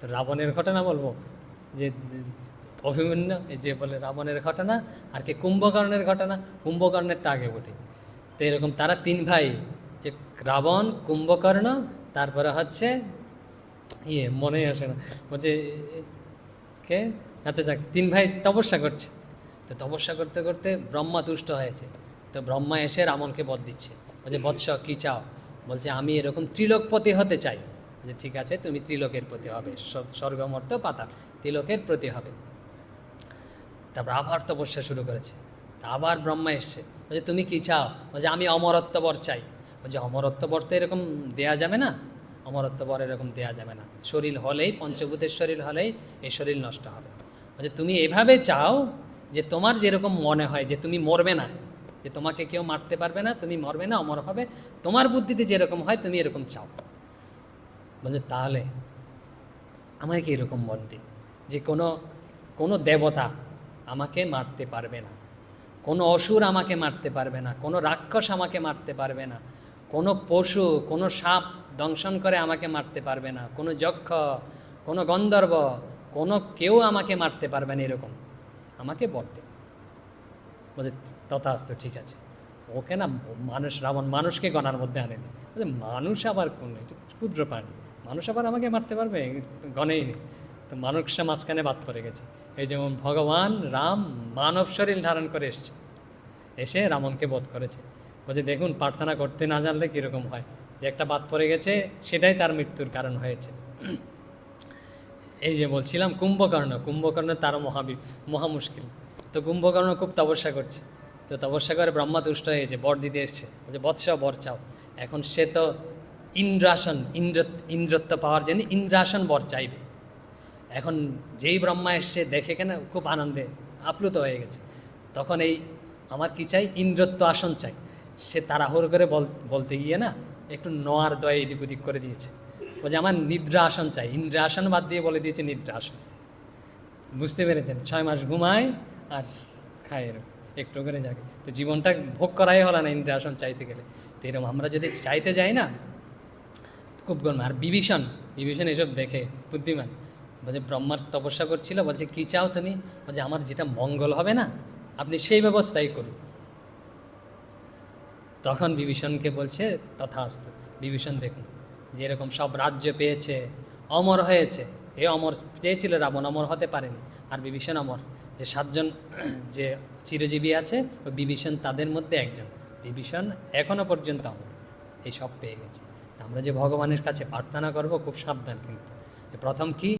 তো রাবণের ঘটনা বলব? যে, অভিমন্যু যে বলে রাবণের ঘটনা আর কি কুম্ভকর্ণের ঘটনা, কুম্ভকর্ণেরটা আগে বটে তো এরকম তারা তিন ভাই, যে রাবণ, কুম্ভকর্ণ, তারপরে হচ্ছে ইয়ে মনে আসে না। বলছে, কে? আচ্ছা যাক, তিন ভাই তপস্যা করছে। তো তপস্যা করতে করতে ব্রহ্মা তুষ্ট হয়েছে। তো ব্রহ্মা এসে রাবণকে বধ দিচ্ছে। বলছে, বৎস, কী চাও? বলছে, আমি এরকম ত্রিলোকপতি হতে চাই। যে ঠিক আছে, তুমি ত্রিলোকের প্রতি হবে। স্বর্গমর্ত পাতাল ত্রিলোকের প্রতি হবে। তারপর আবার তপস্যা শুরু করেছে। তা আবার ব্রহ্মা এসছে। বলছে তুমি কি চাও? বলছে আমি অমরত্ব বর চাই। বলছে অমরত্ব বর তো এরকম দেয়া যাবে না। অমরত্ব বর এরকম দেয়া যাবে না। শরীর হলেই, পঞ্চভূতের শরীর হলেই এই শরীর নষ্ট হবে। বলছে তুমি এভাবে চাও যে, তোমার যেরকম মনে হয় যে, তুমি মরবে না, যে, তোমাকে কেউ মারতে পারবে না, তুমি মরবে না, অমর হবে, তোমার বুদ্ধিতে যেরকম হয়, তুমি এরকম চাও। বলছে, তাহলে আমাকে এরকম বল দিন? যে কোনো কোনো দেবতা আমাকে মারতে পারবে না। কোনো অসুর আমাকে মারতে পারবে না। কোনো রাক্ষস আমাকে মারতে পারবে না। কোনো পশু, কোনো সাপ দংশন করে আমাকে মারতে পারবে না। কোনো যক্ষ, কোনো গন্ধর্ব, কোনো কেউ আমাকে মারতে পারবে না এরকম। আমাকে বলতে বলছে, তথাস্তু ঠিক আছে। ওকে না মানুষ, রাবণ মানুষকে গণার মধ্যে আনেনি। মানুষ আবার কোন ক্ষুদ্র প্রাণী। মানুষ আবার আমাকে মারতে পারবে? গণেই নেই। তো মানুষটা মাঝখানে বাদ পড়ে গেছে। এই যেমন ভগবান রাম মানব শরীর ধারণ করে এসছে। এসে রামনকে বধ করেছে। বলছে দেখুন, প্রার্থনা করতে না জানলে কীরকম হয়? যে একটা বাদ পড়ে গেছে, সেটাই তার মৃত্যুর কারণ হয়েছে। এই যে বলছিলাম, কুম্ভকর্ণ। কুম্ভকর্ণ তার মহাবি মহা মুশকিল তো কুম্ভকর্ণ খুব তপস্যা করছে। তো তপস্যা করে ব্রহ্মা তুষ্ট হয়েছে বর দিতে এসছে। বলছে, বৎস, বর চাও। এখন সে তো ইন্দ্রাসন ইন্দ্র ইন্দ্রত্ব পাওয়ার জন্য ইন্দ্রাসন বর চাইবে। এখন যেই ব্রহ্মা এসছে, দেখে কেন? খুব আনন্দে আপ্লুত হয়ে গেছে। তখন এই আমার কি চাই? ইন্দ্রত্ব আসন চাই। সে তাড়াহুড়ো করে বল, বলতে গিয়ে না, একটু নোয়ার দয় এদিক ওদিক করে দিয়েছে। বলছে, আমার নিদ্রা আসন চাই। ইন্দ্রা আসন বাদ দিয়ে বলে দিয়েছে নিদ্রা আসন বুঝতে পেরেছেন? ছয় মাস ঘুমায় আর খায় এরকম, একটু করে যাকে তো জীবনটা ভোগ করাই হলো না ইন্দ্রা আসন চাইতে গেলে। তো এরকম আমরা যদি চাইতে যাই না খুব গরম। আর বিভীষণ বিভীষণ এসব দেখে বুদ্ধিমান। বলছে, ব্রহ্মার তপস্যা করছিল, বলছে, কী চাও তুমি? বলছে, আমার যেটা মঙ্গল হবে না, আপনি সেই ব্যবস্থাই করুন। তখন বিভীষণকে বলছে তথা তথাস্ত, বিভীষণ দেখুন, যে এরকম সব রাজ্য পেয়েছে, অমর হয়েছে। এ অমর চেয়েছিল রাবণ, অমর হতে পারেনি। আর বিভীষণ অমর, যে সাতজন, যে চিরজীবী আছে ওই বিভীষণ তাদের মধ্যে একজন। বিভীষণ এখনও পর্যন্ত অমর। এই সব পেয়ে গেছে। আমরা যে ভগবানের কাছে প্রার্থনা করব খুব সাবধান কিন্তু। প্রথম কি?